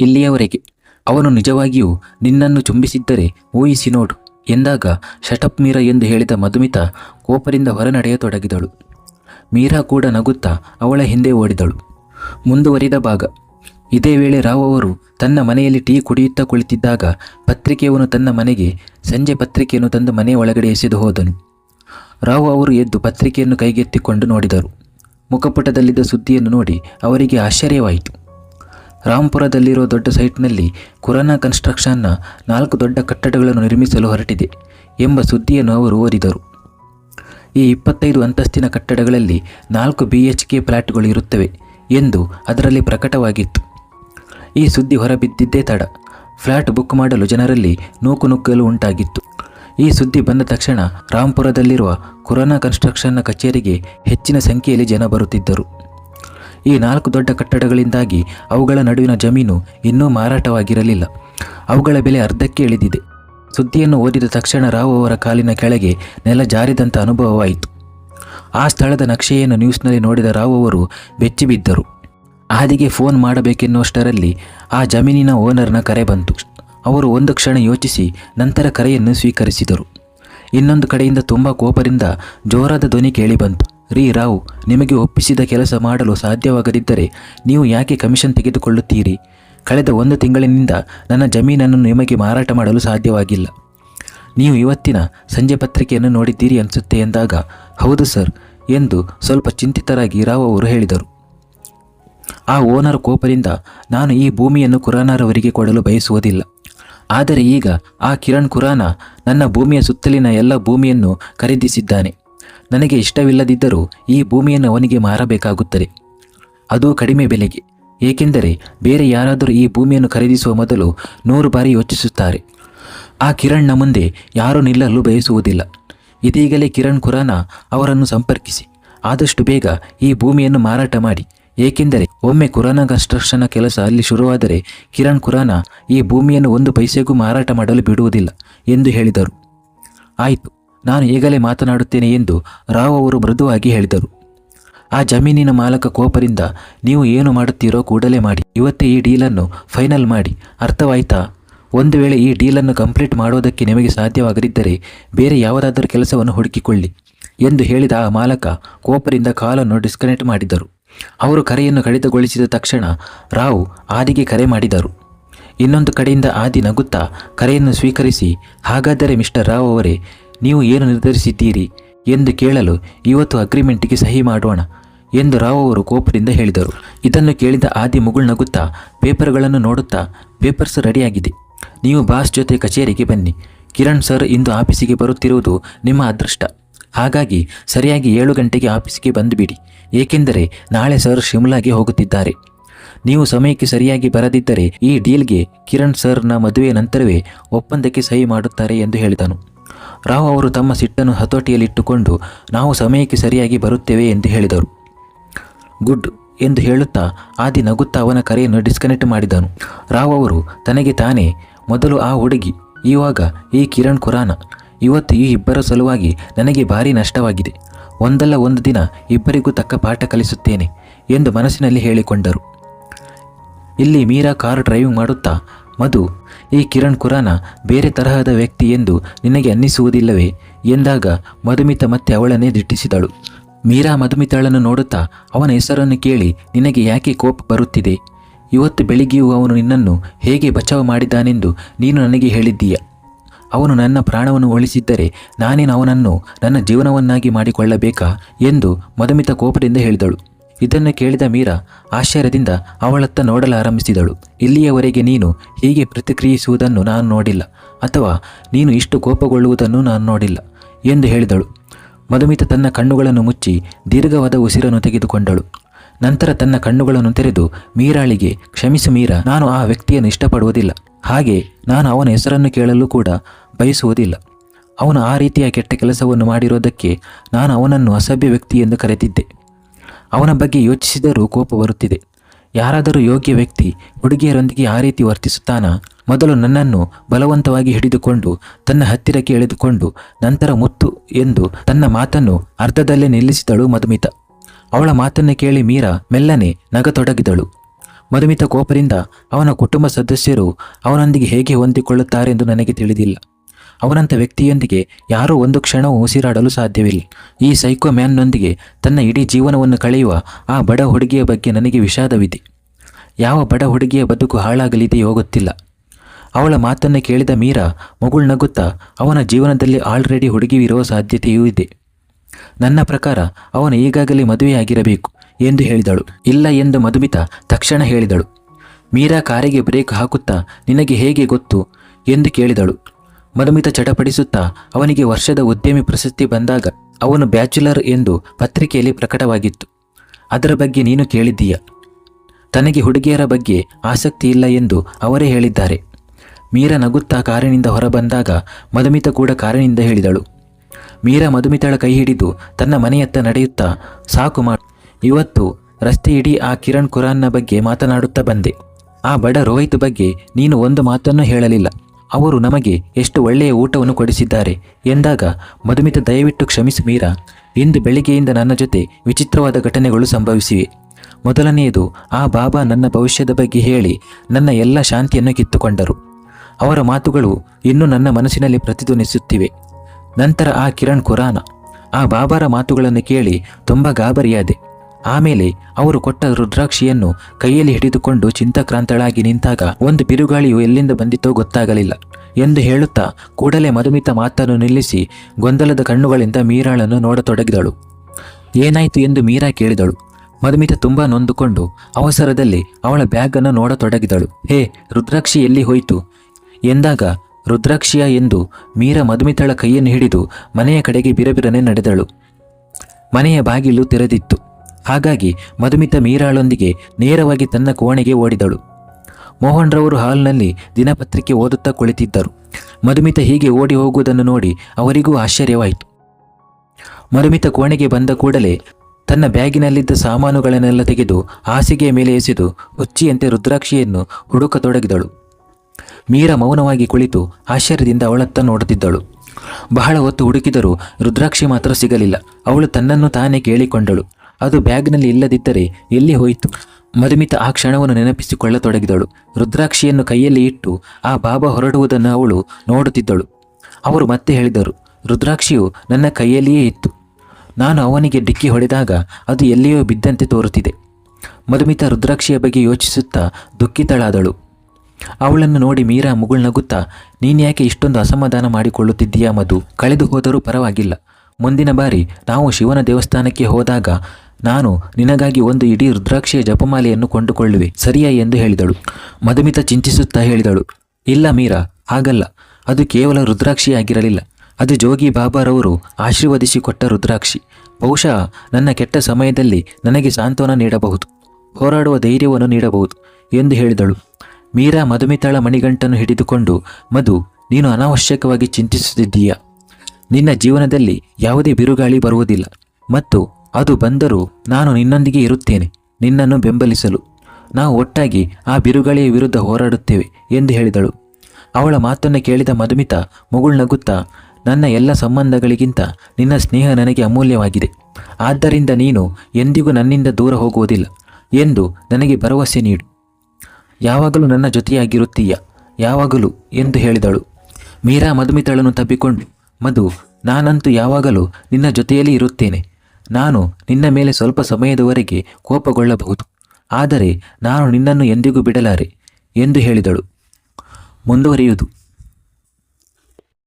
ಇಲ್ಲಿಯವರೆಗೆ ಅವನು ನಿಜವಾಗಿಯೂ ನಿನ್ನನ್ನು ಚುಂಬಿಸಿದ್ದರೆ ಊಹಿಸಿ ನೋಡು. ಎಂದಾಗ ಶಟಪ್ ಮೀರಾ ಎಂದು ಹೇಳಿದ ಮಧುಮಿತಾ ಕೋಪದಿಂದ ಹೊರನಡೆಯತೊಡಗಿದಳು. ಮೀರಾ ಕೂಡ ನಗುತ್ತಾ ಅವಳ ಹಿಂದೆ ಓಡಿದಳು. ಮುಂದುವರಿದ ಭಾಗ. ಇದೇ ವೇಳೆ ರಾವ್ ಅವರು ತನ್ನ ಮನೆಯಲ್ಲಿ ಟೀ ಕುಡಿಯುತ್ತಾ ಕುಳಿತಿದ್ದಾಗ ಪತ್ರಿಕೆಯವನು ತನ್ನ ಮನೆಗೆ ಸಂಜೆ ಪತ್ರಿಕೆಯನ್ನು ತಂದು ಮನೆಯ ಒಳಗಡೆ ಎಸೆದು ಹೋದನು. ರಾವ್ ಅವರು ಎದ್ದು ಪತ್ರಿಕೆಯನ್ನು ಕೈಗೆತ್ತಿಕೊಂಡು ನೋಡಿದರು. ಮುಖಪುಟದಲ್ಲಿದ್ದ ಸುದ್ದಿಯನ್ನು ನೋಡಿ ಅವರಿಗೆ ಆಶ್ಚರ್ಯವಾಯಿತು. ರಾಂಪುರದಲ್ಲಿರುವ ದೊಡ್ಡ ಸೈಟ್ನಲ್ಲಿ ಕುರಾನ ಕನ್ಸ್ಟ್ರಕ್ಷನ್ನ ನಾಲ್ಕು ದೊಡ್ಡ ಕಟ್ಟಡಗಳನ್ನು ನಿರ್ಮಿಸಲು ಹೊರಟಿದೆ ಎಂಬ ಸುದ್ದಿಯನ್ನು ಅವರು ಓದಿದರು. ಈ ಇಪ್ಪತ್ತೈದು ಅಂತಸ್ತಿನ ಕಟ್ಟಡಗಳಲ್ಲಿ ನಾಲ್ಕು ಬಿ ಎಚ್ ಕೆ ಫ್ಲ್ಯಾಟ್ಗಳು ಇರುತ್ತವೆ ಎಂದು ಅದರಲ್ಲಿ ಪ್ರಕಟವಾಗಿತ್ತು. ಈ ಸುದ್ದಿ ಹೊರಬಿದ್ದಿದ್ದೇ ತಡ. ಫ್ಲ್ಯಾಟ್ ಬುಕ್ ಮಾಡಲು ಜನರಲ್ಲಿ ನೂಕುನುಗ್ಗಲು ಉಂಟಾಗಿತ್ತು. ಈ ಸುದ್ದಿ ಬಂದ ತಕ್ಷಣ ರಾಂಪುರದಲ್ಲಿರುವ ಕೊರೋನಾ ಕನ್ಸ್ಟ್ರಕ್ಷನ್ನ ಕಚೇರಿಗೆ ಹೆಚ್ಚಿನ ಸಂಖ್ಯೆಯಲ್ಲಿ ಜನ ಬರುತ್ತಿದ್ದರು. ಈ ನಾಲ್ಕು ದೊಡ್ಡ ಕಟ್ಟಡಗಳಿಂದಾಗಿ ಅವುಗಳ ನಡುವಿನ ಜಮೀನು ಇನ್ನೂ ಮಾರಾಟವಾಗಿರಲಿಲ್ಲ. ಅವುಗಳ ಬೆಲೆ ಅರ್ಧಕ್ಕೆ ಇಳಿದಿದೆ. ಸುದ್ದಿಯನ್ನು ಓದಿದ ತಕ್ಷಣ ರಾವ್ ಅವರ ಕಾಲಿನ ಕೆಳಗೆ ನೆಲ ಜಾರಿದಂಥ ಅನುಭವವಾಯಿತು. ಆ ಸ್ಥಳದ ನಕ್ಷೆಯನ್ನು ನ್ಯೂಸ್ನಲ್ಲಿ ನೋಡಿದ ರಾವ್ ಅವರು ಬೆಚ್ಚಿಬಿದ್ದರು. ಆದಿಗೆ ಫೋನ್ ಮಾಡಬೇಕೆನ್ನುವಷ್ಟರಲ್ಲಿ ಆ ಜಮೀನಿನ ಓನರ್ನ ಕರೆ ಬಂತು. ಅವರು ಒಂದು ಕ್ಷಣ ಯೋಚಿಸಿ ನಂತರ ಕರೆಯನ್ನು ಸ್ವೀಕರಿಸಿದರು. ಇನ್ನೊಂದು ಕಡೆಯಿಂದ ತುಂಬ ಕೋಪದಿಂದ ಜೋರಾದ ಧ್ವನಿ ಕೇಳಿಬಂತು. ರೀ ರಾವ್, ನಿಮಗೆ ಒಪ್ಪಿಸಿದ ಕೆಲಸ ಮಾಡಲು ಸಾಧ್ಯವಾಗದಿದ್ದರೆ ನೀವು ಯಾಕೆ ಕಮಿಷನ್ ತೆಗೆದುಕೊಳ್ಳುತ್ತೀರಿ? ಕಳೆದ ಒಂದು ತಿಂಗಳಿನಿಂದ ನನ್ನ ಜಮೀನನ್ನು ನಿಮಗೆ ಮಾರಾಟ ಮಾಡಲು ಸಾಧ್ಯವಾಗಿಲ್ಲ. ನೀವು ಇವತ್ತಿನ ಸಂಜೆ ಪತ್ರಿಕೆಯನ್ನು ನೋಡಿದ್ದೀರಿ ಅನಿಸುತ್ತೆ ಎಂದಾಗ, ಹೌದು ಸರ್ ಎಂದು ಸ್ವಲ್ಪ ಚಿಂತಿತರಾಗಿ ರಾವ್ ಅವರು ಹೇಳಿದರು. ಆ ಓನರ್ ಕೋಪದಿಂದ ನಾನು ಈ ಭೂಮಿಯನ್ನು ಕುರಾನರವರಿಗೆ ಕೊಡಲು ಬಯಸುವುದಿಲ್ಲ. ಆದರೆ ಈಗ ಆ ಕಿರಣ್ ಕುರಾನ ನನ್ನ ಭೂಮಿಯ ಸುತ್ತಲಿನ ಎಲ್ಲ ಭೂಮಿಯನ್ನು ಖರೀದಿಸಿದ್ದಾನೆ. ನನಗೆ ಇಷ್ಟವಿಲ್ಲದಿದ್ದರೂ ಈ ಭೂಮಿಯನ್ನು ಅವನಿಗೆ ಮಾರಬೇಕಾಗುತ್ತದೆ. ಅದು ಕಡಿಮೆ ಬೆಲೆಗೆ, ಏಕೆಂದರೆ ಬೇರೆ ಯಾರಾದರೂ ಈ ಭೂಮಿಯನ್ನು ಖರೀದಿಸುವ ಮೊದಲು ನೂರು ಬಾರಿ ಯೋಚಿಸುತ್ತಾರೆ. ಆ ಕಿರಣ್ನ ಮುಂದೆ ಯಾರೂ ನಿಲ್ಲಲು ಬಯಸುವುದಿಲ್ಲ. ಇದೀಗಲೇ ಕಿರಣ್ ಖುರಾನ ಅವರನ್ನು ಸಂಪರ್ಕಿಸಿ. ಆದಷ್ಟು ಬೇಗ ಈ ಭೂಮಿಯನ್ನು ಮಾರಾಟ ಮಾಡಿ. ಏಕೆಂದರೆ ಒಮ್ಮೆ ಕುರಾನ ಕನ್ಸ್ಟ್ರಕ್ಷನ್ನ ಕೆಲಸ ಅಲ್ಲಿ ಶುರುವಾದರೆ ಕಿರಣ್ ಖುರಾನ ಈ ಭೂಮಿಯನ್ನು ಒಂದು ಪೈಸೆಗೂ ಮಾರಾಟ ಮಾಡಲು ಬಿಡುವುದಿಲ್ಲ ಎಂದು ಹೇಳಿದರು. ಆಯಿತು. ನಾನು ಈಗಲೇ ಮಾತನಾಡುತ್ತೇನೆ ಎಂದು ರಾವ್ ಅವರು ಮೃದುವಾಗಿ ಹೇಳಿದರು. ಆ ಜಮೀನಿನ ಮಾಲಕ ಕೋಪರಿಂದ ನೀವು ಏನು ಮಾಡುತ್ತೀರೋ ಕೂಡಲೇ ಮಾಡಿ. ಇವತ್ತೇ ಈ ಡೀಲನ್ನು ಫೈನಲ್ ಮಾಡಿ. ಅರ್ಥವಾಯ್ತಾ? ಒಂದು ವೇಳೆ ಈ ಡೀಲನ್ನು ಕಂಪ್ಲೀಟ್ ಮಾಡೋದಕ್ಕೆ ನಿಮಗೆ ಸಾಧ್ಯವಾಗದಿದ್ದರೆ ಬೇರೆ ಯಾವುದಾದರೂ ಕೆಲಸವನ್ನು ಹುಡುಕಿಕೊಳ್ಳಿ ಎಂದು ಹೇಳಿದ ಆ ಮಾಲಕ ಕೋಪರಿಂದ ಕಾಲನ್ನು ಡಿಸ್ಕನೆಕ್ಟ್ ಮಾಡಿದರು. ಅವರು ಕರೆಯನ್ನು ಕಡಿತಗೊಳಿಸಿದ ತಕ್ಷಣ ರಾವ್ ಆದಿಗೆ ಕರೆ ಮಾಡಿದರು. ಇನ್ನೊಂದು ಕಡೆಯಿಂದ ಆದಿ ನಗುತ್ತಾ ಕರೆಯನ್ನು ಸ್ವೀಕರಿಸಿ, ಹಾಗಾದರೆ ಮಿಸ್ಟರ್ ರಾವ್ ಅವರೇ ನೀವು ಏನು ನಿರ್ಧರಿಸಿದ್ದೀರಿ ಎಂದು ಕೇಳಲು ಇವತ್ತು ಅಗ್ರಿಮೆಂಟ್ಗೆ ಸಹಿ ಮಾಡೋಣ ಎಂದು ರಾವ್ ಅವರು ಕೋಪದಿಂದ ಹೇಳಿದರು. ಇದನ್ನು ಕೇಳಿದ ಆದಿ ಮುಗುಳ್ ನಗುತ್ತಾ, ಪೇಪರ್ಗಳನ್ನು ನೋಡುತ್ತಾ, ಪೇಪರ್ಸ್ ರೆಡಿಯಾಗಿದೆ. ನೀವು ಬಾಸ್ ಜೊತೆ ಕಚೇರಿಗೆ ಬನ್ನಿ. ಕಿರಣ್ ಸರ್ ಇಂದು ಆಫೀಸಿಗೆ ಬರುತ್ತಿರುವುದು ನಿಮ್ಮ ಅದೃಷ್ಟ. ಹಾಗಾಗಿ ಸರಿಯಾಗಿ ಏಳು ಗಂಟೆಗೆ ಆಫೀಸಿಗೆ ಬಂದುಬಿಡಿ. ಏಕೆಂದರೆ ನಾಳೆ ಸರ್ ಶಿಮ್ಲಾಗೆ ಹೋಗುತ್ತಿದ್ದಾರೆ. ನೀವು ಸಮಯಕ್ಕೆ ಸರಿಯಾಗಿ ಬರದಿದ್ದರೆ ಈ ಡೀಲ್ಗೆ ಕಿರಣ್ ಸರ್ನ ಮದುವೆ ನಂತರವೇ ಒಪ್ಪಂದಕ್ಕೆ ಸಹಿ ಮಾಡುತ್ತಾರೆ ಎಂದು ಹೇಳಿದನು. ರಾವ್ ಅವರು ತಮ್ಮ ಸಿಟ್ಟನ್ನು ಹತೋಟಿಯಲ್ಲಿಟ್ಟುಕೊಂಡು, ನಾವು ಸಮಯಕ್ಕೆ ಸರಿಯಾಗಿ ಬರುತ್ತೇವೆ ಎಂದು ಹೇಳಿದರು. ಗುಡ್ ಎಂದು ಹೇಳುತ್ತಾ ಆದಿ ನಗುತ್ತಾ ಅವನ ಕರೆಯನ್ನು ಡಿಸ್ಕನೆಕ್ಟ್ ಮಾಡಿದನು. ರಾವ್ ಅವರು, ತನಗೆ ತಾನೇ, ಮೊದಲು ಆ ಹುಡುಗಿ, ಇವಾಗ ಈ ಕಿರಣ್ ಕುರಾನ ಇವತ್ತು ಈ ಇಬ್ಬರ ಸಲುವಾಗಿ ನನಗೆ ಭಾರಿ ನಷ್ಟವಾಗಿದೆ. ಒಂದಲ್ಲ ಒಂದು ದಿನ ಇಬ್ಬರಿಗೂ ತಕ್ಕ ಪಾಠ ಕಲಿಸುತ್ತೇನೆ ಎಂದು ಮನಸ್ಸಿನಲ್ಲಿ ಹೇಳಿಕೊಂಡರು. ಇಲ್ಲಿ ಮೀರಾ ಕಾರ್ ಡ್ರೈವಿಂಗ್ ಮಾಡುತ್ತಾ ಮಧು, ಈ ಕಿರಣ್ ಖುರಾನ ಬೇರೆ ತರಹದ ವ್ಯಕ್ತಿ ಎಂದು ನಿನಗೆ ಅನ್ನಿಸುವುದಿಲ್ಲವೇ? ಎಂದಾಗ ಮಧುಮಿತ ಮತ್ತೆ ಅವಳನ್ನೇ ದಿಟ್ಟಿಸಿದಳು. ಮೀರಾ ಮಧುಮಿತಳನ್ನು ನೋಡುತ್ತಾ ಅವನ ಹೆಸರನ್ನು ಕೇಳಿ ನಿನಗೆ ಯಾಕೆ ಕೋಪ ಬರುತ್ತಿದೆ? ಇವತ್ತು ಬೆಳಿಗ್ಗೆಯೂ ಅವನು ನಿನ್ನನ್ನು ಹೇಗೆ ಬಚಾವ್ ಮಾಡಿದ್ದಾನೆಂದು ನೀನು ನನಗೆ ಹೇಳಿದ್ದೀಯ? ಅವನು ನನ್ನ ಪ್ರಾಣವನ್ನು ಉಳಿಸಿದ್ದರೆ ನಾನೇನು ಅವನನ್ನು ನನ್ನ ಜೀವನವನ್ನಾಗಿ ಮಾಡಿಕೊಳ್ಳಬೇಕಾ? ಎಂದು ಮಧುಮಿತ ಕೋಪದಿಂದ ಹೇಳಿದಳು. ಇದನ್ನು ಕೇಳಿದ ಮೀರಾ ಆಶ್ಚರ್ಯದಿಂದ ಅವಳತ್ತ ನೋಡಲಾರಂಭಿಸಿದಳು. ಇಲ್ಲಿಯವರೆಗೆ ನೀನು ಹೀಗೆ ಪ್ರತಿಕ್ರಿಯಿಸುವುದನ್ನು ನಾನು ನೋಡಿಲ್ಲ, ಅಥವಾ ನೀನು ಇಷ್ಟು ಕೋಪಗೊಳ್ಳುವುದನ್ನು ನಾನು ನೋಡಿಲ್ಲ ಎಂದು ಹೇಳಿದಳು. ಮಧುಮಿತ ತನ್ನ ಕಣ್ಣುಗಳನ್ನು ಮುಚ್ಚಿ ದೀರ್ಘವಾದ ಉಸಿರನ್ನು ತೆಗೆದುಕೊಂಡಳು. ನಂತರ ತನ್ನ ಕಣ್ಣುಗಳನ್ನು ತೆರೆದು ಮೀರಾಳಿಗೆ, ಕ್ಷಮಿಸು ಮೀರಾ, ನಾನು ಆ ವ್ಯಕ್ತಿಯನ್ನು ಇಷ್ಟಪಡುವುದಿಲ್ಲ. ಹಾಗೆ ನಾನು ಅವನ ಹೆಸರನ್ನು ಕೇಳಲು ಕೂಡ ಬಯಸುವುದಿಲ್ಲ. ಅವನು ಆ ರೀತಿಯ ಕೆಟ್ಟ ಕೆಲಸವನ್ನು ಮಾಡಿರೋದಕ್ಕೆ ನಾನು ಅವನನ್ನು ಅಸಭ್ಯ ವ್ಯಕ್ತಿ ಎಂದು ಕರೆದಿದ್ದೆ. ಅವನ ಬಗ್ಗೆ ಯೋಚಿಸಿದರೂ ಕೋಪ ಬರುತ್ತಿದೆ. ಯಾರಾದರೂ ಯೋಗ್ಯ ವ್ಯಕ್ತಿ ಹುಡುಗಿಯರೊಂದಿಗೆ ಆ ರೀತಿ ವರ್ತಿಸುತ್ತಾನಾ? ಮೊದಲು ನನ್ನನ್ನು ಬಲವಂತವಾಗಿ ಹಿಡಿದುಕೊಂಡು, ತನ್ನ ಹತ್ತಿರಕ್ಕೆ ಎಳೆದುಕೊಂಡು, ನಂತರ ಮುತ್ತು ಎಂದು ತನ್ನ ಮಾತನ್ನು ಅರ್ಧದಲ್ಲೇ ನಿಲ್ಲಿಸಿದಳು ಮಧುಮಿತ. ಅವಳ ಮಾತನ್ನು ಕೇಳಿ ಮೀರಾ ಮೆಲ್ಲನೆ ನಗತೊಡಗಿದಳು. ಮಧುಮಿತ ಕೋಪದಿಂದ ಅವನ ಕುಟುಂಬ ಸದಸ್ಯರು ಅವನೊಂದಿಗೆ ಹೇಗೆ ಹೊಂದಿಕೊಳ್ಳುತ್ತಾರೆಂದು ನನಗೆ ತಿಳಿದಿಲ್ಲ. ಅವನಂಥ ವ್ಯಕ್ತಿಯೊಂದಿಗೆ ಯಾರೂ ಒಂದು ಕ್ಷಣವೂ ಉಸಿರಾಡಲು ಸಾಧ್ಯವಿಲ್ಲ. ಈ ಸೈಕೋ ಮ್ಯಾನ್ನೊಂದಿಗೆ ತನ್ನ ಇಡೀ ಜೀವನವನ್ನು ಕಳೆಯುವ ಆ ಬಡ ಹುಡುಗಿಯ ಬಗ್ಗೆ ನನಗೆ ವಿಷಾದವಿದೆ. ಯಾವ ಬಡ ಹುಡುಗಿಯ ಬದುಕು ಹಾಳಾಗಲಿದೆಯೋ ಗೊತ್ತಿಲ್ಲ. ಅವಳ ಮಾತನ್ನು ಕೇಳಿದ ಮೀರಾ ಮಗುಳ್ ನಗುತ್ತಾ, ಅವನ ಜೀವನದಲ್ಲಿ ಆಲ್ರೆಡಿ ಹುಡುಗಿವಿರುವ ಸಾಧ್ಯತೆಯೂ ಇದೆ. ನನ್ನ ಪ್ರಕಾರ ಅವನು ಈಗಾಗಲೇ ಮದುವೆಯಾಗಿರಬೇಕು ಎಂದು ಹೇಳಿದಳು. ಇಲ್ಲ ಎಂದು ಮಧುಮಿತ ತಕ್ಷಣ ಹೇಳಿದಳು. ಮೀರಾ ಕಾರಿಗೆ ಬ್ರೇಕ್ ಹಾಕುತ್ತಾ, ನಿನಗೆ ಹೇಗೆ ಗೊತ್ತು? ಎಂದು ಕೇಳಿದಳು. ಮಧುಮಿತ ಚಟಪಡಿಸುತ್ತಾ ಅವನಿಗೆ ವರ್ಷದ ಉದ್ಯಮಿ ಪ್ರಶಸ್ತಿ ಬಂದಾಗ ಅವನು ಬ್ಯಾಚುಲರ್ ಎಂದು ಪತ್ರಿಕೆಯಲ್ಲಿ ಪ್ರಕಟವಾಗಿತ್ತು. ಅದರ ಬಗ್ಗೆ ನೀನು ಕೇಳಿದ್ದೀಯ? ತನಗೆ ಹುಡುಗಿಯರ ಬಗ್ಗೆ ಆಸಕ್ತಿ ಇಲ್ಲ ಎಂದು ಅವರೇ ಹೇಳಿದ್ದಾರೆ. ಮೀರಾ ನಗುತ್ತಾ ಕಾರಿನಿಂದ ಹೊರಬಂದಾಗ ಮಧುಮಿತ ಕೂಡ ಕಾರಿನಿಂದ ಹೇಳಿದಳು. ಮೀರಾ ಮಧುಮಿತಳ ಕೈ ಹಿಡಿದು ತನ್ನ ಮನೆಯತ್ತ ನಡೆಯುತ್ತಾ ಸಾಕು ಮಾ ಇವತ್ತು ರಸ್ತೆ ಇಡೀ ಆ ಕಿರಣ್ ಕುರಾನ್ನ ಬಗ್ಗೆ ಮಾತನಾಡುತ್ತಾ ಬಂದೆ. ಆ ಬಡ ರೋಹಿತ್ ಬಗ್ಗೆ ನೀನು ಒಂದು ಮಾತನ್ನು ಹೇಳಲಿಲ್ಲ. ಅವರು ನಮಗೆ ಎಷ್ಟು ಒಳ್ಳೆಯ ಊಟವನ್ನು ಕೊಡಿಸಿದ್ದಾರೆ ಎಂದಾಗ ಮಧುಮಿತ ದಯವಿಟ್ಟು ಕ್ಷಮಿಸಿ ಮೀರಾ. ಇಂದು ಬೆಳಿಗ್ಗೆಯಿಂದ ನನ್ನ ಜೊತೆ ವಿಚಿತ್ರವಾದ ಘಟನೆಗಳು ಸಂಭವಿಸಿವೆ. ಮೊದಲನೆಯದು, ಆ ಬಾಬಾ ನನ್ನ ಭವಿಷ್ಯದ ಬಗ್ಗೆ ಹೇಳಿ ನನ್ನ ಎಲ್ಲ ಶಾಂತಿಯನ್ನು ಕಿತ್ತುಕೊಂಡರು. ಅವರ ಮಾತುಗಳು ಇನ್ನೂ ನನ್ನ ಮನಸ್ಸಿನಲ್ಲಿ ಪ್ರತಿಧ್ವನಿಸುತ್ತಿವೆ. ನಂತರ ಆ ಕಿರಣ್ ಖುರಾನ, ಆ ಬಾಬಾರ ಮಾತುಗಳನ್ನು ಕೇಳಿ ತುಂಬ ಗಾಬರಿಯಾದೆ. ಆಮೇಲೆ ಅವರು ಕೊಟ್ಟ ರುದ್ರಾಕ್ಷಿಯನ್ನು ಕೈಯಲ್ಲಿ ಹಿಡಿದುಕೊಂಡು ಚಿಂತಾಕ್ರಾಂತಳಾಗಿ ನಿಂತಾಗ ಒಂದು ಬಿರುಗಾಳಿಯು ಎಲ್ಲಿಂದ ಬಂದಿತೋ ಗೊತ್ತಾಗಲಿಲ್ಲ ಎಂದು ಹೇಳುತ್ತಾ ಕೂಡಲೇ ಮಧುಮಿತ ಮಾತನ್ನು ನಿಲ್ಲಿಸಿ ಗೊಂದಲದ ಕಣ್ಣುಗಳಿಂದ ಮೀರಾಳನ್ನು ನೋಡತೊಡಗಿದಳು. ಏನಾಯಿತು ಎಂದು ಮೀರಾ ಕೇಳಿದಳು. ಮಧುಮಿತ ತುಂಬ ನೊಂದುಕೊಂಡು ಅವಸರದಲ್ಲಿ ಅವಳ ಬ್ಯಾಗನ್ನು ನೋಡತೊಡಗಿದಳು. ಹೇ, ರುದ್ರಾಕ್ಷಿ ಎಲ್ಲಿ ಹೋಯಿತು? ಎಂದಾಗ, ರುದ್ರಾಕ್ಷಿಯ ಎಂದು ಮೀರಾ ಮಧುಮಿತಳ ಕೈಯನ್ನು ಹಿಡಿದು ಮನೆಯ ಕಡೆಗೆ ಬಿರಬಿರನೆ ನಡೆದಳು. ಮನೆಯ ಬಾಗಿಲು ತೆರೆದಿತ್ತು. ಹಾಗಾಗಿ ಮಧುಮಿತ ಮೀರಾಳೊಂದಿಗೆ ನೇರವಾಗಿ ತನ್ನ ಕೋಣೆಗೆ ಓಡಿದಳು. ಮೋಹನ್ ರವರು ಹಾಲ್ನಲ್ಲಿ ದಿನಪತ್ರಿಕೆ ಓದುತ್ತಾ ಕುಳಿತಿದ್ದರು. ಮಧುಮಿತ ಹೀಗೆ ಓಡಿ ಹೋಗುವುದನ್ನು ನೋಡಿ ಅವರಿಗೂ ಆಶ್ಚರ್ಯವಾಯಿತು. ಮಧುಮಿತ ಕೋಣೆಗೆ ಬಂದ ಕೂಡಲೇ ತನ್ನ ಬ್ಯಾಗಿನಲ್ಲಿದ್ದ ಸಾಮಾನುಗಳನ್ನೆಲ್ಲ ತೆಗೆದು ಹಾಸಿಗೆಯ ಮೇಲೆ ಎಸೆದು ಹುಚ್ಚಿಯಂತೆ ರುದ್ರಾಕ್ಷಿಯನ್ನು ಹುಡುಕತೊಡಗಿದಳು. ಮೀರಾ ಮೌನವಾಗಿ ಕುಳಿತು ಆಶ್ಚರ್ಯದಿಂದ ಅವಳತ್ತ ನೋಡುತ್ತಿದ್ದಳು. ಬಹಳ ಹೊತ್ತು ಹುಡುಕಿದರೂ ರುದ್ರಾಕ್ಷಿ ಮಾತ್ರ ಸಿಗಲಿಲ್ಲ. ಅವಳು ತನ್ನನ್ನು ತಾನೇ ಕೇಳಿಕೊಂಡಳು. ಅದು ಬ್ಯಾಗ್ನಲ್ಲಿ ಇಲ್ಲದಿದ್ದರೆ ಎಲ್ಲಿ ಹೋಯಿತು? ಮಧುಮಿತ ಆ ಕ್ಷಣವನ್ನು ನೆನಪಿಸಿಕೊಳ್ಳತೊಡಗಿದಳು. ರುದ್ರಾಕ್ಷಿಯನ್ನು ಕೈಯಲ್ಲಿ ಇಟ್ಟು ಆ ಬಾಬಾ ಹೊರಡುವುದನ್ನು ಅವಳು ನೋಡುತ್ತಿದ್ದಳು. ಅವರು ಮತ್ತೆ ಹೇಳಿದರು, ರುದ್ರಾಕ್ಷಿಯು ನನ್ನ ಕೈಯಲ್ಲಿಯೇ ಇತ್ತು. ನಾನು ಅವನಿಗೆ ಡಿಕ್ಕಿ ಹೊಡೆದಾಗ ಅದು ಎಲ್ಲಿಯೋ ಬಿದ್ದಂತೆ ತೋರುತ್ತಿದೆ. ಮಧುಮಿತ ರುದ್ರಾಕ್ಷಿಯ ಬಗ್ಗೆ ಯೋಚಿಸುತ್ತಾ ದುಃಖಿತಳಾದಳು. ಅವಳನ್ನು ನೋಡಿ ಮೀರಾ ಮುಗುಳ್ನಗುತ್ತಾ ನೀನ್ಯಾಕೆ ಇಷ್ಟೊಂದು ಅಸಮಾಧಾನ ಮಾಡಿಕೊಳ್ಳುತ್ತಿದ್ದೀಯಾ ಮಧು? ಕಳೆದು ಹೋದರೂ ಪರವಾಗಿಲ್ಲ. ಮುಂದಿನ ಬಾರಿ ನಾವು ಶಿವನ ದೇವಸ್ಥಾನಕ್ಕೆ ಹೋದಾಗ ನಾನು ನಿನಗಾಗಿ ಒಂದು ಇಡೀ ರುದ್ರಾಕ್ಷಿಯ ಜಪಮಾಲೆಯನ್ನು ಕೊಂಡುಕೊಳ್ಳುವೆ, ಸರಿಯಾ ಎಂದು ಹೇಳಿದಳು. ಮಧುಮಿತ ಚಿಂತಿಸುತ್ತಾ ಹೇಳಿದಳು, ಇಲ್ಲ ಮೀರಾ, ಹಾಗಲ್ಲ, ಅದು ಕೇವಲ ರುದ್ರಾಕ್ಷಿಯಾಗಿರಲಿಲ್ಲ. ಅದು ಜೋಗಿ ಬಾಬಾರವರು ಆಶೀರ್ವದಿಸಿಕೊಟ್ಟ ರುದ್ರಾಕ್ಷಿ. ಬಹುಶಃ ನನ್ನ ಕೆಟ್ಟ ಸಮಯದಲ್ಲಿ ನನಗೆ ಸಾಂತ್ವನ ನೀಡಬಹುದು, ಹೋರಾಡುವ ಧೈರ್ಯವನ್ನು ನೀಡಬಹುದು, ಎಂದು ಹೇಳಿದಳು. ಮೀರಾ ಮಧುಮಿತಳ ಮಣಿಗಂಟನ್ನು ಹಿಡಿದುಕೊಂಡು, ಮಧು, ನೀನು ಅನಾವಶ್ಯಕವಾಗಿ ಚಿಂತಿಸುತ್ತಿದ್ದೀಯ? ನಿನ್ನ ಜೀವನದಲ್ಲಿ ಯಾವುದೇ ಬಿರುಗಾಳಿ ಬರುವುದಿಲ್ಲ, ಮತ್ತು ಅದು ಬಂದರೂ ನಾನು ನಿನ್ನೊಂದಿಗೆ ಇರುತ್ತೇನೆ, ನಿನ್ನನ್ನು ಬೆಂಬಲಿಸಲು. ನಾವು ಒಟ್ಟಾಗಿ ಆ ಬಿರುಗಾಳಿಯ ವಿರುದ್ಧ ಹೋರಾಡುತ್ತೇವೆ ಎಂದು ಹೇಳಿದಳು. ಅವಳ ಮಾತನ್ನು ಕೇಳಿದ ಮಧುಮಿತ ಮುಗುಳ್ನಗುತ್ತಾ ನನ್ನ ಎಲ್ಲ ಸಂಬಂಧಗಳಿಗಿಂತ ನಿನ್ನ ಸ್ನೇಹ ನನಗೆ ಅಮೂಲ್ಯವಾಗಿದೆ. ಆದ್ದರಿಂದ ನೀನು ಎಂದಿಗೂ ನನ್ನಿಂದ ದೂರ ಹೋಗುವುದಿಲ್ಲ ಎಂದು ನನಗೆ ಭರವಸೆ ನೀಡು. ಯಾವಾಗಲೂ ನನ್ನ ಜೊತೆಯಾಗಿರುತ್ತೀಯ, ಯಾವಾಗಲೂ ಎಂದು ಹೇಳಿದಳು. ಮೀರಾ ಮಧುಮಿತಳನ್ನು ತಬ್ಬಿಕೊಂಡು, ಮಧು, ನಾನಂತೂ ಯಾವಾಗಲೂ ನಿನ್ನ ಜೊತೆಯಲ್ಲಿ ಇರುತ್ತೇನೆ. ನಾನು ನಿನ್ನ ಮೇಲೆ ಸ್ವಲ್ಪ ಸಮಯದವರೆಗೆ ಕೋಪಗೊಳ್ಳಬಹುದು. ಆದರೆ ನಾನು ನಿನ್ನನ್ನು ಎಂದಿಗೂ ಬಿಡಲಾರೆ ಎಂದು ಹೇಳಿದಳು. ಮುಂದುವರಿಯುವುದು.